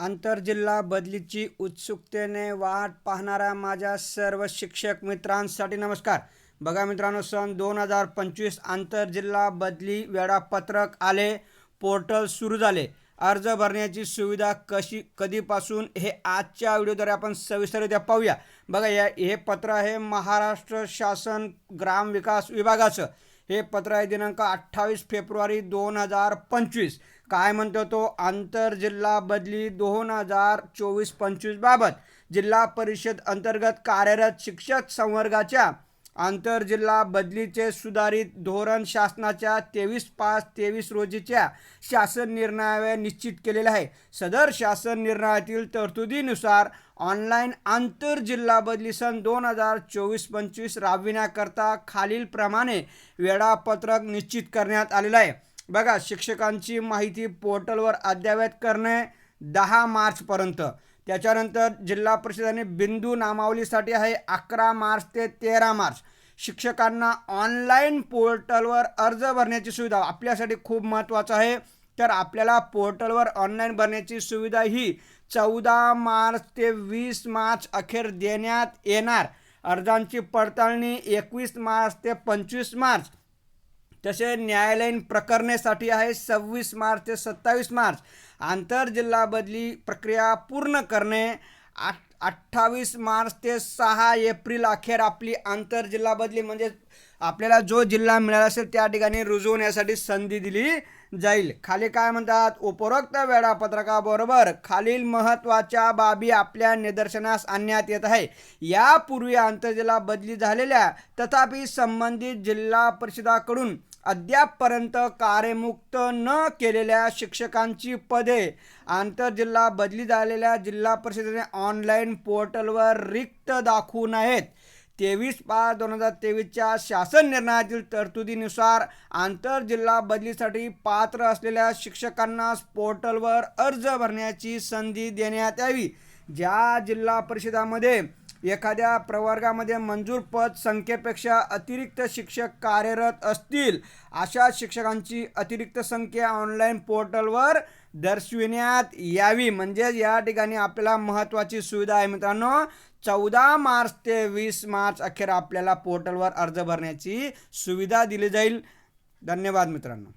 आंतरजिल्हा बदलीची उत्सुकतेने वाट पाहणाऱ्या माझ्या सर्व शिक्षक मित्रांसाठी नमस्कार. बघा मित्रांनो सन दोन हजार पंचवीस आंतरजिल्हा बदली वेळापत्रक आले पोर्टल सुरू झाले. अर्ज भरण्याची सुविधा कशी कधीपासून हे आजच्या व्हिडिओद्वारे आपण सविस्तररित्या पाहूया. बघा या हे पत्र आहे महाराष्ट्र शासन ग्राम विकास विभागाचं. हे पत्र आहे दिनांक अठ्ठावीस फेब्रुवारी दोन हजार पंचवीस. काय म्हणतो तो? आंतरजिल्हा बदली दोन हजार चोवीस पंचवीसबाबत जिल्हा परिषद अंतर्गत कार्यरत शिक्षक संवर्गाच्या आंतरजिल्हा बदलीचे सुधारित धोरण शासनाच्या तेवीस पाच तेवीस रोजीच्या शासन निर्णयावे निश्चित केलेले आहे. सदर शासन निर्णयातील तरतुदीनुसार ऑनलाईन आंतरजिल्हा बदली सन दोन हजार चोवीस पंचवीस राबविण्याकरता खालीलप्रमाणे वेळापत्रक निश्चित करण्यात आलेलं आहे. बघा शिक्षकांची माहिती पोर्टलवर अद्ययावत करणे दहा मार्चपर्यंत. त्याच्यानंतर जिल्हा परिषदेने बिंदू नामावलीसाठी आहे अकरा मार्च ते तेरा मार्च. शिक्षकांना ऑनलाईन पोर्टलवर अर्ज भरण्याची सुविधा आपल्यासाठी खूप महत्त्वाचं आहे. तर आपल्याला पोर्टलवर ऑनलाईन भरण्याची सुविधा ही चौदा मार्च ते वीस मार्च अखेर देण्यात येणार. अर्जांची पडताळणी एकवीस मार्च ते पंचवीस मार्च. तसे न्यायालयीन प्रकरणेसाठी आहे सव्वीस मार्च ते सत्तावीस मार्च. आंतरजिल्हा बदली प्रक्रिया पूर्ण करणे आठ अठ्ठावीस मार्च ते सहा एप्रिल अखेर आपली आंतरजिल्हा बदली म्हणजे आपल्याला जो जिल्हा मिळाला असेल त्या ठिकाणी रुजू होण्यासाठी संधी दिली जाईल. खाली काय म्हणतात? उपरोक्त वेळापत्रकाबरोबर खालील महत्त्वाच्या बाबी आपल्या निदर्शनास आणण्यात येत आहे. यापूर्वी आंतरजिल्हा बदली झालेल्या तथापि संबंधित जिल्हा परिषदाकडून अद्यापपर्यंत कार्यमुक्त न केलेल्या शिक्षकांची पदे आंतरजिल्हा बदली झालेल्या जिल्हा परिषदेने ऑनलाईन पोर्टलवर रिक्त दाखवू नयेत तेवीस पाच दोन हजार तेवीसच्या शासन निर्णयातील तरतुदीनुसार आंतरजिल्हा बदलीसाठी पात्र असलेल्या शिक्षकांना पोर्टलवर अर्ज भरण्याची संधी देण्यात यावी. ज्या जिल्हा परिषदामध्ये एखाद्या प्रवर्गामध्ये मंजूर पद संख्येपेक्षा अतिरिक्त शिक्षक कार्यरत असतील अशा शिक्षकांची अतिरिक्त संख्या ऑनलाईन पोर्टलवर दर्शविण्यात यावी. म्हणजेच या ठिकाणी आपल्याला महत्त्वाची सुविधा आहे मित्रांनो चौदा मार्च ते वीस मार्च अखेर आपल्याला पोर्टलवर अर्ज भरण्याची सुविधा दिली जाईल. धन्यवाद मित्रांनो.